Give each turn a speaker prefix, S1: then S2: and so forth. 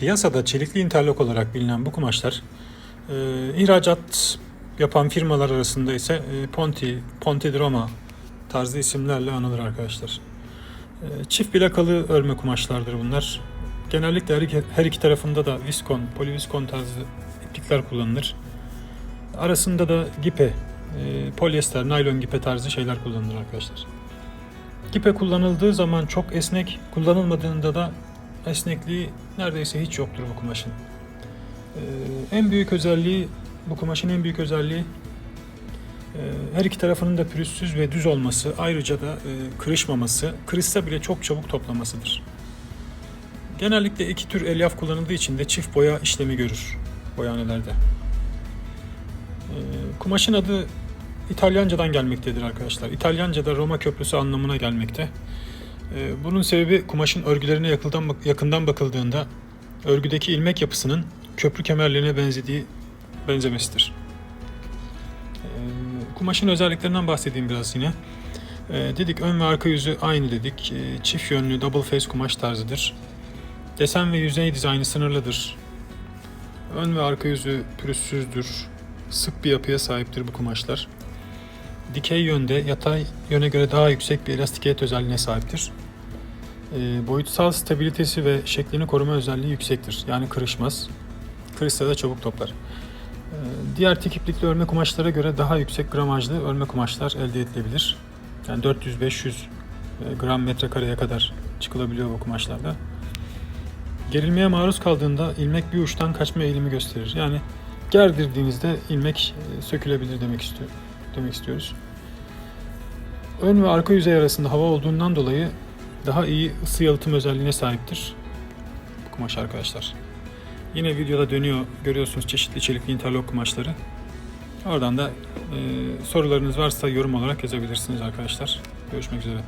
S1: Piyasada çelikli interlok olarak bilinen bu kumaşlar e, ihracat yapan firmalar arasında ise e, Ponti, Ponti Roma tarzı isimlerle anılır arkadaşlar. E, çift plakalı örme kumaşlardır bunlar. Genellikle her iki, her iki tarafında da viskon, poliviskon tarzı iplikler kullanılır. Arasında da gipe, e, polyester, naylon gipe tarzı şeyler kullanılır arkadaşlar. Gipe kullanıldığı zaman çok esnek, kullanılmadığında da esnekliği neredeyse hiç yoktur bu kumaşın. Ee, en büyük özelliği, bu kumaşın en büyük özelliği e, her iki tarafının da pürüzsüz ve düz olması, ayrıca da e, kırışmaması, kırışsa bile çok çabuk toplamasıdır. Genellikle iki tür elyaf kullanıldığı için de çift boya işlemi görür boyanelerde. Ee, kumaşın adı İtalyancadan gelmektedir arkadaşlar. İtalyanca'da Roma köprüsü anlamına gelmekte. Ee, Bunun sebebi kumaşın örgülerine yakından, bak- yakından bakıldığında örgüdeki ilmek yapısının köprü kemerlerine benzediği benzemesidir. Ee, Kumaşın özelliklerinden bahsedeyim biraz yine. Ee, Dedik ön ve arka yüzü aynı dedik. Çift yönlü double face kumaş tarzıdır. Desen ve yüzey dizaynı sınırlıdır. Ön ve arka yüzü pürüzsüzdür. Sık bir yapıya sahiptir bu kumaşlar. Dikey yönde yatay yöne göre daha yüksek bir elastikiyet özelliğine sahiptir. Ee, boyutsal stabilitesi ve şeklini koruma özelliği yüksektir. Yani kırışmaz. Kırışsa da çabuk toplar. Ee, diğer tek iplikli örme kumaşlara göre daha yüksek gramajlı örme kumaşlar elde edilebilir. Yani 400-500 e, gram metrekareye kadar çıkılabiliyor bu kumaşlarda. Gerilmeye maruz kaldığında ilmek bir uçtan kaçma eğilimi gösterir. Yani gerdirdiğinizde ilmek e, sökülebilir demek istiyor demek istiyoruz. Ön ve arka yüzey arasında hava olduğundan dolayı daha iyi ısı yalıtım özelliğine sahiptir bu kumaş arkadaşlar. Yine videoda dönüyor görüyorsunuz çeşitli çelikli interlok kumaşları. Oradan da e, sorularınız varsa yorum olarak yazabilirsiniz arkadaşlar. Görüşmek üzere.